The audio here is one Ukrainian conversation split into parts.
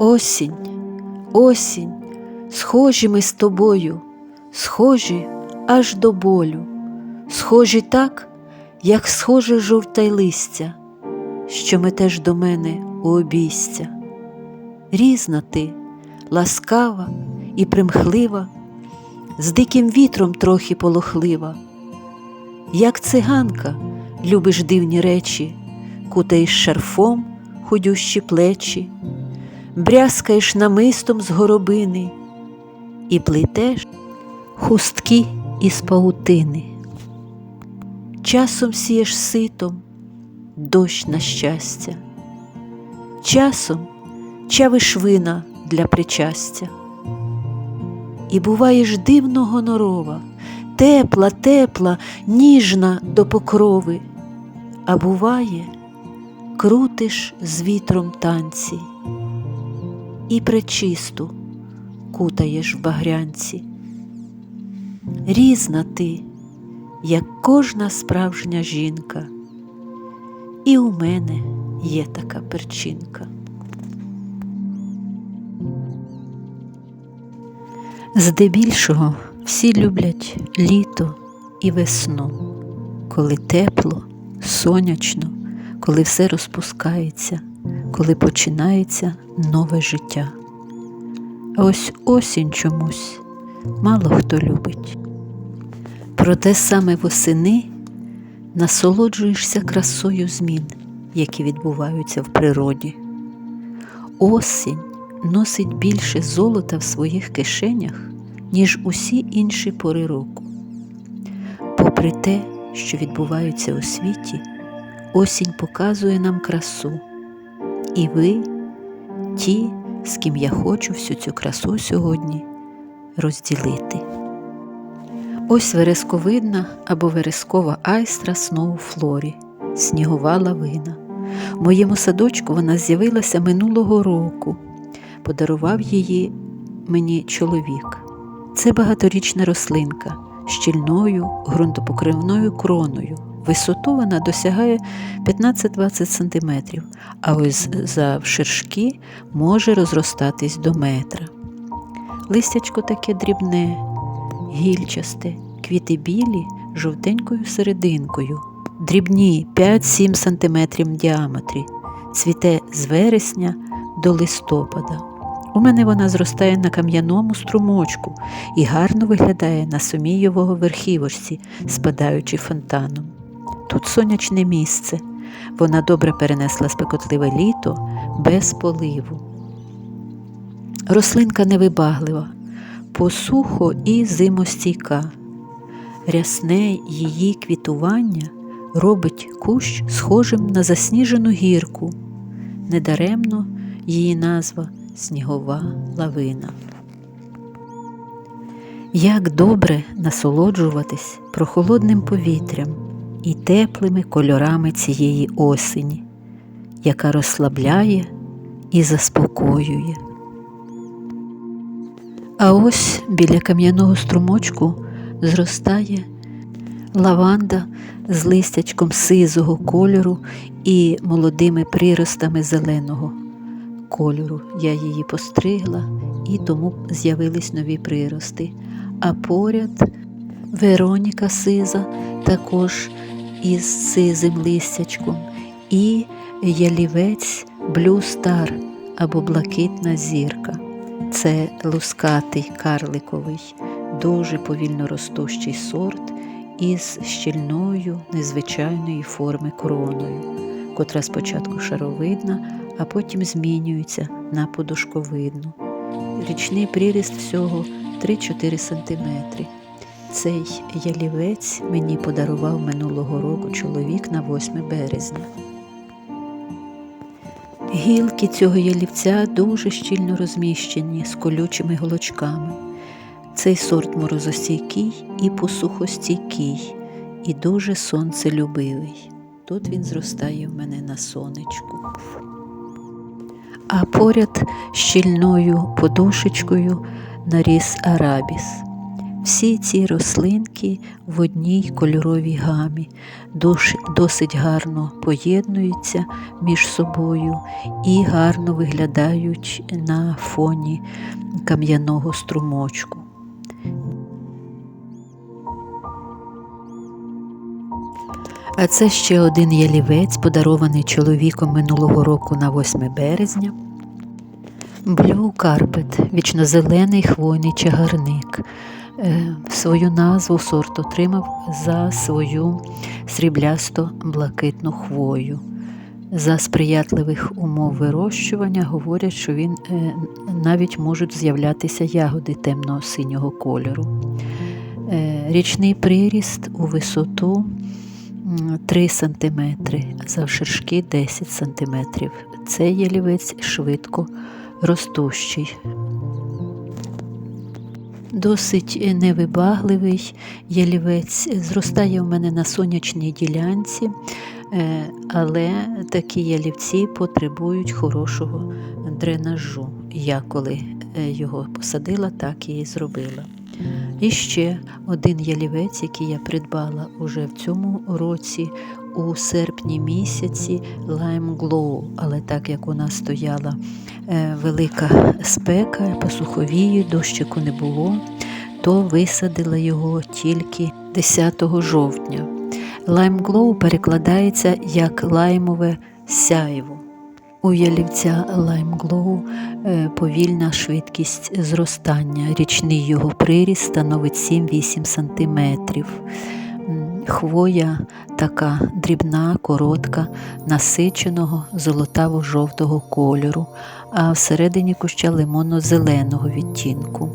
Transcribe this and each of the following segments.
Осінь, осінь, схожі ми з тобою, схожі аж до болю, схожі так, як схоже жовте й листя, що метеш до мене у обійстя. Різна ти, ласкава і примхлива, з диким вітром трохи полохлива, як циганка любиш дивні речі, кутаєш шарфом худющі плечі, брязкаєш намистом з горобини і плетеш хустки із паутини. Часом сієш ситом дощ на щастя, часом чавиш вина для причастя. І буваєш дивно гонорова, тепла, тепла, ніжна до покрови, а буває, крутиш з вітром танці і пречисту кутаєш в багрянці. Різна ти, як кожна справжня жінка, і у мене є така перчинка. Здебільшого всі люблять літо і весну, коли тепло, сонячно, коли все розпускається, коли починається нове життя. А ось осінь чомусь мало хто любить. Проте саме восени насолоджуєшся красою змін, які відбуваються в природі. Осінь носить більше золота в своїх кишенях, ніж усі інші пори року. Попри те, що відбувається у світі, осінь показує нам красу, і ви, ті, з ким я хочу всю цю красу сьогодні розділити. Ось вересковидна або верескова айстра сноу флорі, снігова лавина. В моєму садочку вона з'явилася минулого року. Подарував її мені чоловік. Це багаторічна рослинка з щільною ґрунтопокривною кроною. Висоту вона досягає 15-20 см, а ось завширшки може розростатись до метра. Листячко таке дрібне, гільчасте, квіти білі жовтенькою серединкою, дрібні 5-7 см в діаметрі, цвіте з вересня до листопада. У мене вона зростає на кам'яному струмочку і гарно виглядає на сумієвого верхівочці, спадаючи фонтаном. Тут сонячне місце. Вона добре перенесла спекотливе літо без поливу. Рослинка невибаглива, посухо і зимостійка. Рясне її квітування робить кущ схожим на засніжену гірку. Недаремно її назва снігова лавина. Як добре насолоджуватись прохолодним повітрям і теплими кольорами цієї осені, яка розслабляє і заспокоює. А ось біля кам'яного струмочку зростає лаванда з листячком сизого кольору і молодими приростами зеленого кольору. Я її постригла і тому з'явились нові прирости. А поряд Вероніка сиза також із сизим листячком, і ялівець Star або блакитна зірка. Це лускатий карликовий, дуже повільно ростущий сорт із щільною незвичайної форми короною, котра спочатку шаровидна, а потім змінюється на подушковидну. Річний приріст всього 3-4 см. Цей ялівець мені подарував минулого року чоловік на 8 березня. Гілки цього ялівця дуже щільно розміщені з колючими голочками. Цей сорт морозостійкий і посухостійкий, і дуже сонцелюбивий. Тут він зростає в мене на сонечку. А поряд щільною подушечкою наріс арабіс. Всі ці рослинки в одній кольоровій гамі досить гарно поєднуються між собою і гарно виглядають на фоні кам'яного струмочку. А це ще один ялівець, подарований чоловіком минулого року на 8 березня. Блю Карпет вічнозелений хвойний чагарник. Е, Свою назву сорт отримав за свою сріблясто-блакитну хвою. За сприятливих умов вирощування говорять, що він е, навіть можуть з'являтися ягоди темно-синього кольору. Е, Річний приріст у висоту 3 см, завширшки 10 см. Цей ялівець швидко ростущий. Досить невибагливий ялівець, зростає в мене на сонячній ділянці, е, але такі ялівці потребують хорошого дренажу. Я коли е, його посадила, так і зробила. І ще один ялівець, який я придбала уже в цьому році у серпні місяці Lime Glow, але так як у нас стояла е, велика спека, посуховію, дощику не було, то висадила його тільки 10 жовтня. Lime Glow перекладається як лаймове сяйво. У ялівця Lime Glow е, повільна швидкість зростання. Річний його приріст становить 7-8 см. Хвоя така дрібна, коротка, насиченого золотаво-жовтого кольору, а всередині куща лимонно-зеленого відтінку.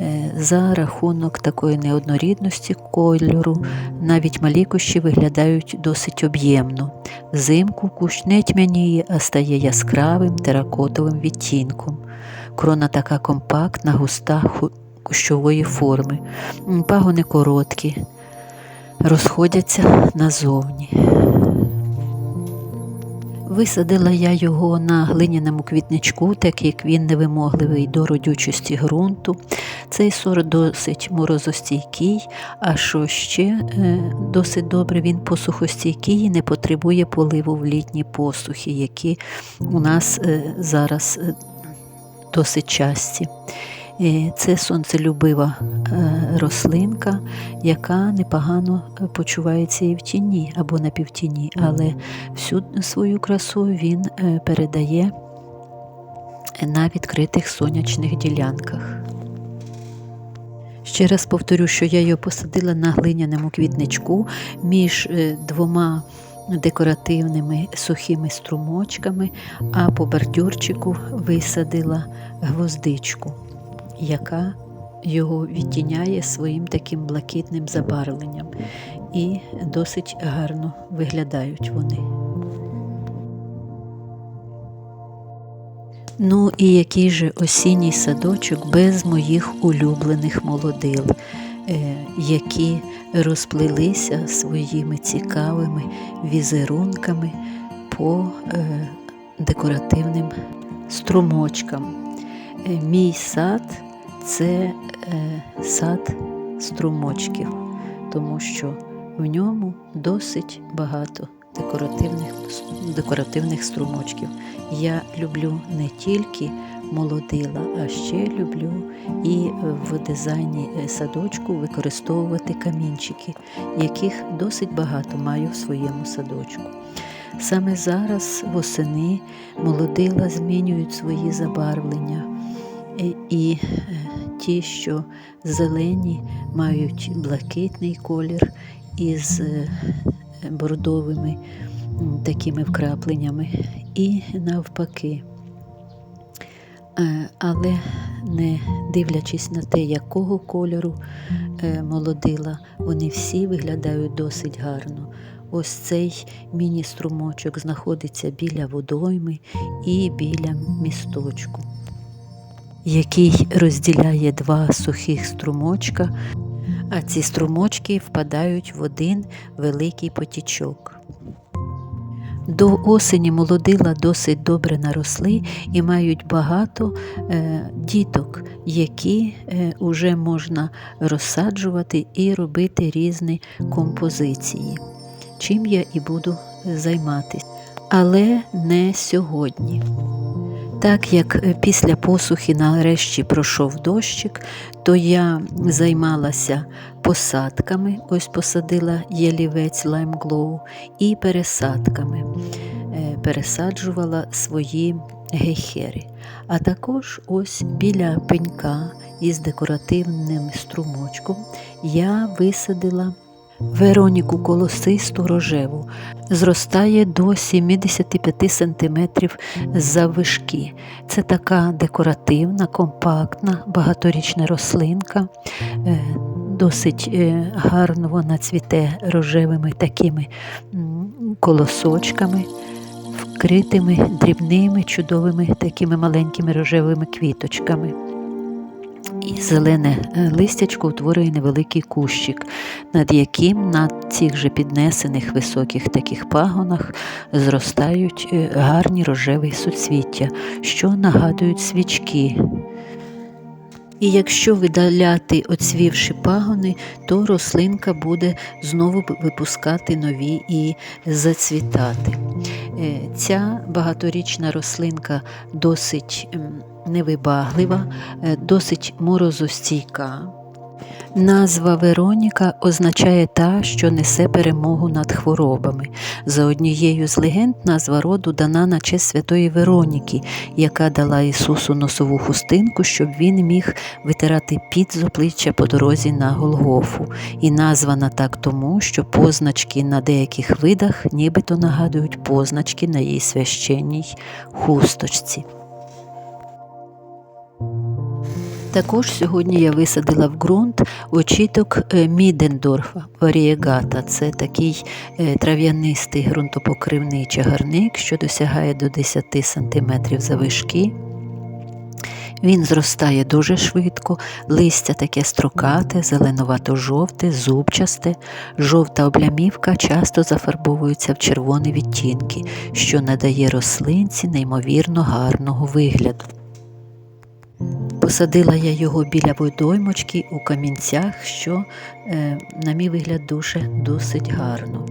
Е, За рахунок такої неоднорідності кольору навіть малі кущі виглядають досить об'ємно. Взимку кущ не тьмяніє, а стає яскравим теракотовим відтінком. Крона така компактна, густа кущової форми. Пагони короткі, розходяться назовні. Висадила я його на глиняному квітничку, так як він невимогливий до родючості ґрунту. Цей сорт досить морозостійкий, а що ще е, досить добре, він посухостійкий і не потребує поливу в літні посухи, які у нас е, зараз е, досить часті. Це сонцелюбива е, рослинка, яка непогано е, почувається і в тіні або на півтіні, але всю свою красу він е, передає на відкритих сонячних ділянках. Ще раз повторю, що я його посадила на глиняному квітничку між двома декоративними сухими струмочками, а по бордюрчику висадила гвоздичку, яка його відтіняє своїм таким блакитним забарвленням. І досить гарно виглядають вони. Ну і який же осінній садочок без моїх улюблених молодил, е, які розплилися своїми цікавими візерунками по е, декоративним струмочкам. Е, Мій сад це е, сад струмочків, тому що в ньому досить багато декоративних, декоративних струмочків. Я люблю не тільки молодила, а ще люблю і в дизайні е, садочку використовувати камінчики, яких досить багато маю в своєму садочку. Саме зараз восени молодила змінюють свої забарвлення. І- е, ті, що зелені, мають блакитний колір із е, бордовими такими вкрапленнями, і навпаки. Е, Але не дивлячись на те, якого кольору молодила, вони всі виглядають досить гарно. Ось цей міні-струмочок знаходиться біля водойми і біля місточку, який розділяє два сухих струмочка, а ці струмочки впадають в один великий потічок. До осені молодила досить добре наросли і мають багато е, діток, які е, вже можна розсаджувати і робити різні композиції, чим я і буду займатися. Але не сьогодні. Так як е, після посухи нарешті пройшов дощик, то я займалася посадками, ось посадила ялівець лаймглоу, і пересадками Е, пересаджувала свої гейхери. А також ось біля пенька із декоративним струмочком я висадила Вероніку колосисту рожеву. Зростає до 75 см заввишки. Це така декоративна, компактна, багаторічна рослинка. Е, Досить е, гарно вона цвіте рожевими такими колосочками, вкритими дрібними, чудовими такими маленькими рожевими квіточками. І зелене е, листячко утворює невеликий кущик, над яким на цих же піднесених високих таких пагонах зростають е, гарні рожеві суцвіття, що нагадують свічки. І якщо видаляти оцвівші пагони, то рослинка буде знову випускати нові і зацвітати. Е, Ця багаторічна рослинка досить м, невибаглива, е, досить морозостійка. Назва Вероніка означає та, що несе перемогу над хворобами. За однією з легенд назва роду дана на честь святої Вероніки, яка дала Ісусу носову хустинку, щоб він міг витирати під з обличчя по дорозі на Голгофу. І названа так тому, що позначки на деяких видах нібито нагадують позначки на її священній хусточці. Також сьогодні я висадила в ґрунт очіток е, Мідендорфа варієгата. Це такий е, трав'янистий ґрунтопокривний чагарник, що досягає до 10 см завишки. Він зростає дуже швидко, листя таке строкате, зеленувато-жовте, зубчасте, жовта облямівка часто зафарбовується в червоні відтінки, що надає рослинці неймовірно гарного вигляду. Посадила я його біля водоймочки у камінцях, що, е, на мій вигляд, дуже досить гарно.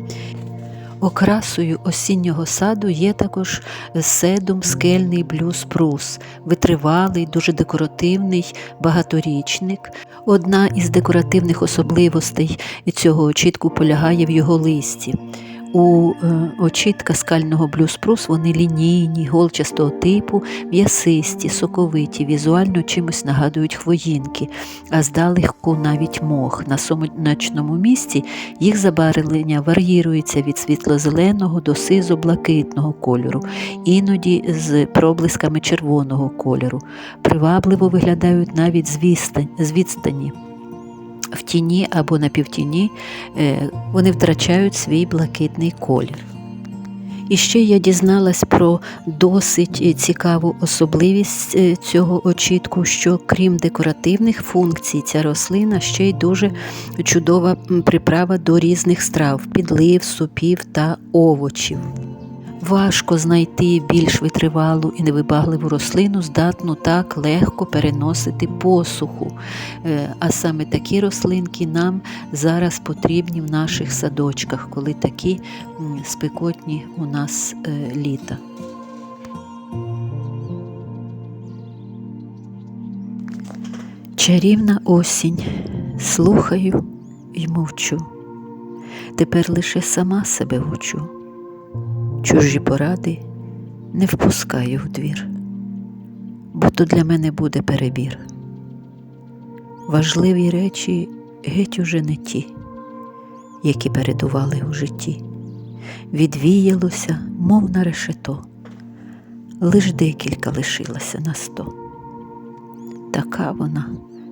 Окрасою осіннього саду є також седум скельний блюз прус, витривалий, дуже декоративний багаторічник. Одна із декоративних особливостей цього очітку полягає в його листі. У е, очітка скального блюспрус вони лінійні, голчастого типу, м'ясисті, соковиті, візуально чимось нагадують хвоїнки, а здалеку навіть мох. На сонячному місці їх забарвлення вар'їрується від світло-зеленого до сизо-блакитного кольору, іноді з проблисками червоного кольору. Привабливо виглядають навіть з відстані в тіні або на півтіні е, вони втрачають свій блакитний колір. І ще я дізналась про досить цікаву особливість е, цього очітку, що крім декоративних функцій, ця рослина ще й дуже чудова приправа до різних страв, підлив, супів та овочів. Важко знайти більш витривалу і невибагливу рослину, здатну так легко переносити посуху. Е, а саме такі рослинки нам зараз потрібні в наших садочках, коли такі спекотні у нас е, літа. Чарівна осінь, слухаю і мовчу. Тепер лише сама себе учу чужі поради не впускаю в двір, бо то для мене буде перебір. Важливі речі геть уже не ті, які передували у житті. Відвіялося, мов на решето, лиш декілька лишилося на сто. Така вона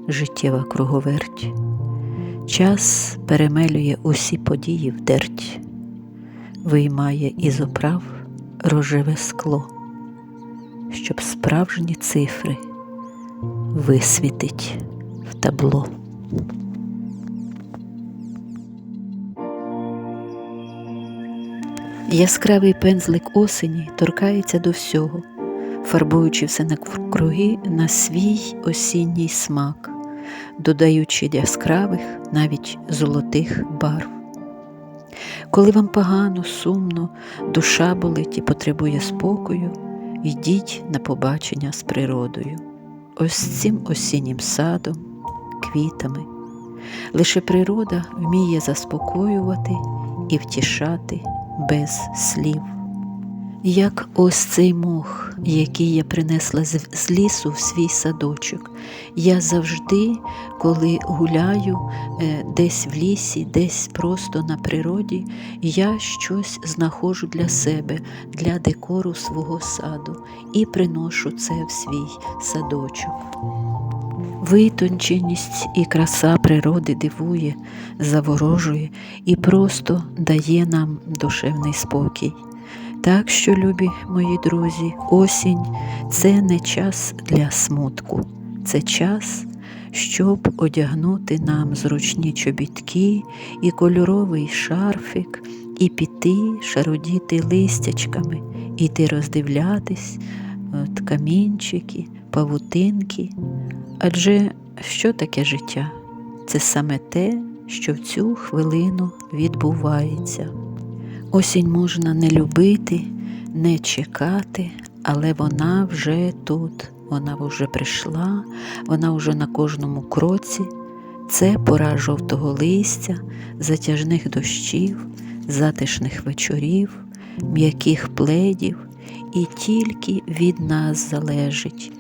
життєва круговерть, час перемелює усі події в дерть виймає із оправ рожеве скло, щоб справжні цифри висвітить в табло. Яскравий пензлик осені торкається до всього, фарбуючи все навкруги на свій осінній смак, додаючи яскравих, навіть золотих барв. Коли вам погано, сумно, душа болить і потребує спокою, йдіть на побачення з природою, ось цим осіннім садом, квітами. Лише природа вміє заспокоювати і втішати без слів. Як ось цей мох, який я принесла з лісу в свій садочок. Я завжди, коли гуляю е, десь в лісі, десь просто на природі, я щось знаходжу для себе, для декору свого саду і приношу це в свій садочок. Витонченість і краса природи дивує, заворожує і просто дає нам душевний спокій. Так що, любі мої друзі, осінь це не час для смутку, це час, щоб одягнути нам зручні чобітки і кольоровий шарфик, і піти шародіти листячками, іти роздивлятись от, камінчики, павутинки. Адже що таке життя? Це саме те, що в цю хвилину відбувається. Осінь можна не любити, не чекати, але вона вже тут, вона вже прийшла, вона вже на кожному кроці. Це пора жовтого листя, затяжних дощів, затишних вечорів, м'яких пледів, і тільки від нас залежить,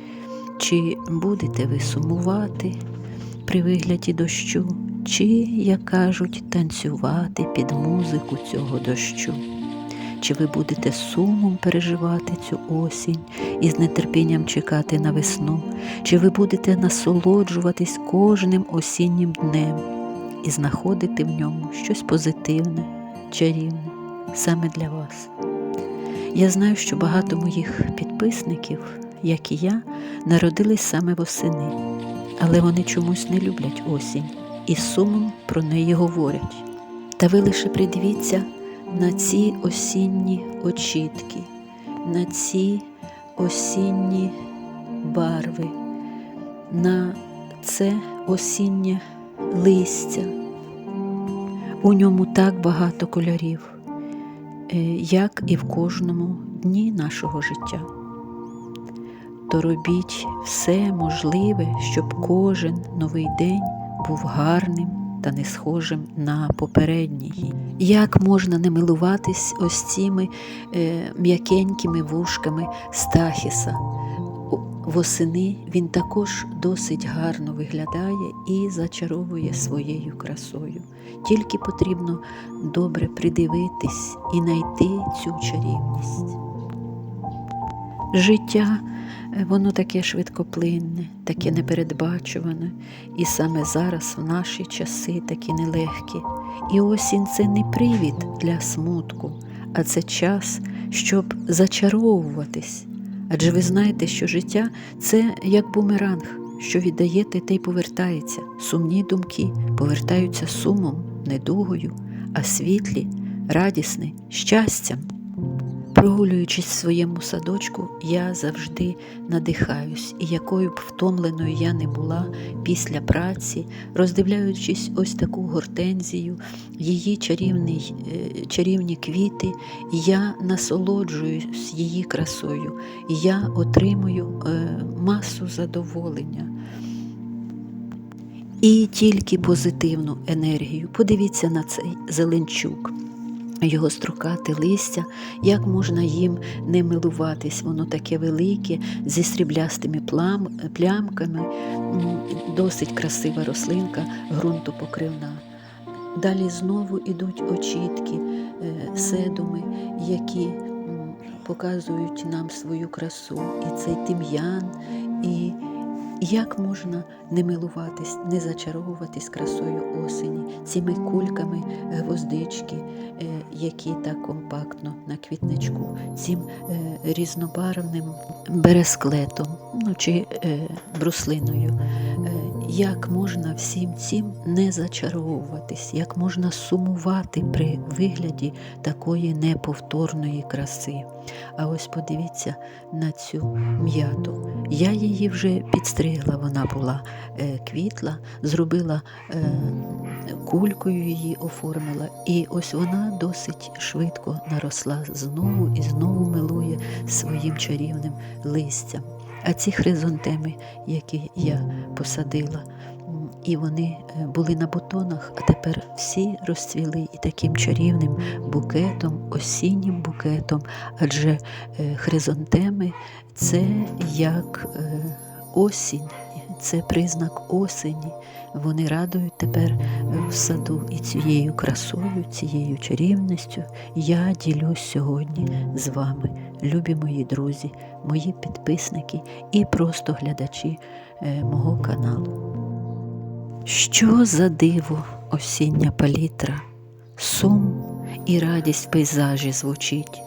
чи будете ви сумувати при вигляді дощу, чи, як кажуть, танцювати під музику цього дощу. Чи ви будете сумом переживати цю осінь і з нетерпінням чекати на весну, чи ви будете насолоджуватись кожним осіннім днем і знаходити в ньому щось позитивне, чарівне саме для вас? Я знаю, що багато моїх підписників, як і я, народились саме восени, але вони чомусь не люблять осінь і сумом про неї говорять. Та ви лише придивіться на ці осінні очітки, на ці осінні барви, на це осіннє листя. У ньому так багато кольорів, е, як і в кожному дні нашого життя. То робіть все можливе, щоб кожен новий день був гарним та не схожим на попередній. Як можна не милуватись ось цими е, м'якенькими вушками стахіса? Восени він також досить гарно виглядає і зачаровує своєю красою. Тільки потрібно добре придивитись і знайти цю чарівність. Життя воно таке швидкоплинне, таке непередбачуване, і саме зараз в наші часи такі нелегкі. І осінь це не привід для смутку, а це час, щоб зачаровуватись. Адже ви знаєте, що життя це як бумеранг, що віддаєте, те й повертається. Сумні думки повертаються сумом, недугою, а світлі, радісні, щастям. Прогулюючись в своєму садочку, я завжди надихаюсь, і якою б втомленою я не була після праці, роздивляючись ось таку гортензію, її чарівний, е, чарівні квіти, я насолоджуюсь її красою, я отримую е, масу задоволення. І тільки позитивну енергію. Подивіться на цей зеленчук його строкати листя, як можна їм не милуватись, воно таке велике, зі сріблястими плам, плямками, досить красива рослинка, ґрунтопокривна. Далі знову йдуть очітки, е, седуми, які показують нам свою красу, і цей тим'ян, і як можна не милуватись, не зачаровуватись красою осені, цими кульками гвоздички, е, які так компактно на квітничку, цим е, різнобарвним бересклетом ну, чи е, бруслиною. Е, як можна всім цим не зачаровуватись, як можна сумувати при вигляді такої неповторної краси. А ось подивіться на цю м'яту. Я її вже підстригла, вона була е, квітла, зробила е, кулькою її оформила, і ось вона досить швидко наросла знову і знову милує своїм чарівним листям. А ці хризантеми, які я посадила, і вони е, були на бутонах, а тепер всі розцвіли і таким чарівним букетом, осіннім букетом, адже хризантеми це як осінь, це признак осені. Вони радують тепер в саду і цією красою, цією чарівністю я ділюсь сьогодні з вами, любі мої друзі, мої підписники і просто глядачі е, мого каналу. Що за диво осіння палітра, сум і радість в пейзажі звучить.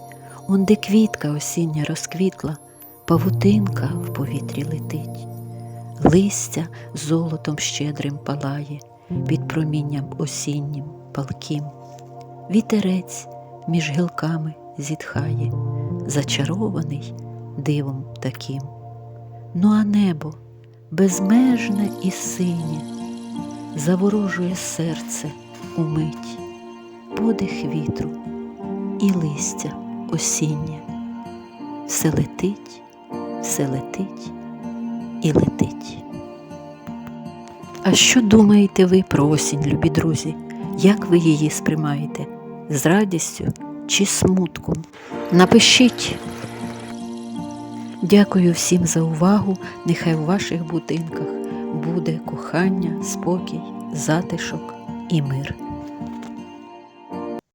Он де квітка осіння розквітла, павутинка в повітрі летить, листя золотом щедрим палає під промінням осіннім палким. Вітерець між гілками зітхає, зачарований дивом таким. Ну а небо безмежне і синє, заворожує серце умить, подих вітру і листя осіннє. Все летить, все летить і летить. А що думаєте ви про осінь, любі друзі? Як ви її сприймаєте? З радістю чи смутком? Напишіть. Дякую всім за увагу. Нехай у ваших будинках буде кохання, спокій, затишок і мир.